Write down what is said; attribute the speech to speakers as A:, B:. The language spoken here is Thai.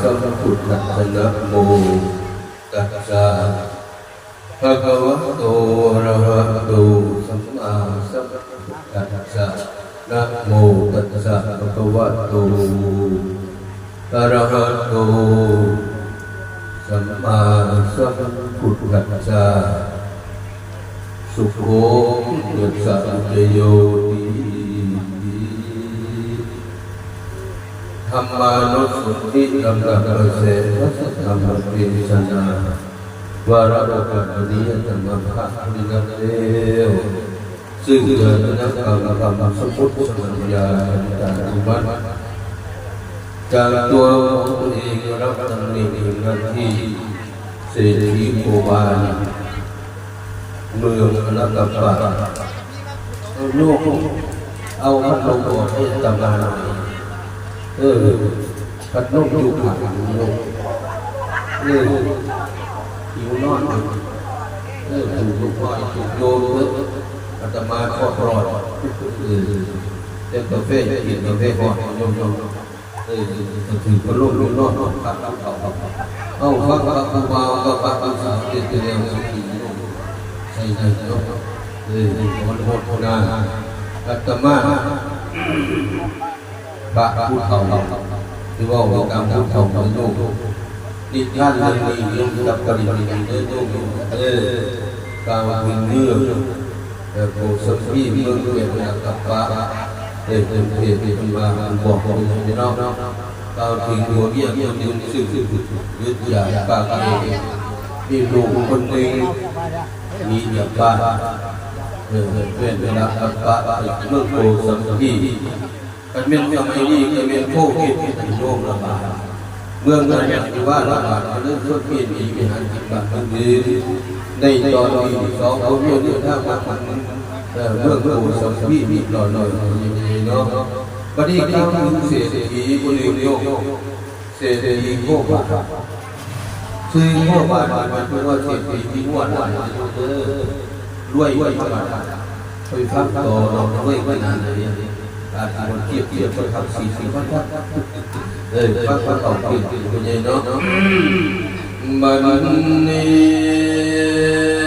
A: สัมพุทธะนะโมตัสสะภะคะวะโตอะระหะโตสัมมาสัมพุทธัสสะนะโมตัสสะภะคะวะโตอะระหะโตสัมมาสัมพุทธัสสะสุโขยัสสะเจโย ธรรมานุสุทธิธรรมะประเสริฐธรรมะเทศนาวาระโอกัปนิยธรรมะพระนิรันเตวซึ่งเกิดนักกรรมกรรมสมุทรสมัญญาจากอุบัติจากตัวของตัวเองรับตำแหน่งหน้าที่เศรษฐีโคบาลเมืองอนัตตปาโลกเอาพัดลกให้ตำนานหน่อย เออพัดลมอยู่ผ่านลมเออหิวนอนเออถูกลูกพ่อยถูกโยนเอออาตมาขอปลอดเออแต่กาแฟกินกาแฟก่อนยมยมเออถือพัดลมอยู่นอนพักเอาเอาเอาฟังฟังฟังเบาก็ฟังฟังสาวเด็ดเดียวสุขีใช่ใช่เนาะเออมันโหดโหดนาอาตมา พระผู้เฒ่าที่ว่ามีกรรมผู้เฒ่าของโลกนี่ท่านเรื่องนี้ยมกับปริมาเดินโลกเออกาวพิงเงื่อเออโพสัพพีเมื่อเวียนนากับปะเออเป็นเพศเป็นมาบอกบอกพี่น้องกาวพิงหัวเบี้ยเบี้ยยืนซื่อยึดยาปากเองมีลูกคนหนึ่งมียาบ้านเออเป็นเวลากับปะเมื่อโพสัพพี กันเป็นสมัยนี้ก็เป็นโควิดที่โรคระบาดเมืองนั้นที่ว่าระบาดเรื่องสุดที่มีวิหารจิตบัตรดีในตอนนี้สองคนอยู่ที่ท่าพักมันเมื่องโพสัมพี่มีหล่อหน่อยเนาะวันนี้ข้าวเศรษฐีบรีโยเศรษฐีโคบาซื้อโคบ้านมันเป็นว่าเศรษฐีที่หัวหน้าเออรวยรวยประมาณไปฟังต่อเรารวยไม่นานเลย อาจารย์เกี่ยบเกี่ยบกับทำสี่สี่พันพันเออพันพันต่อเกี่ยวเป็นยังไงเนาะมันนี่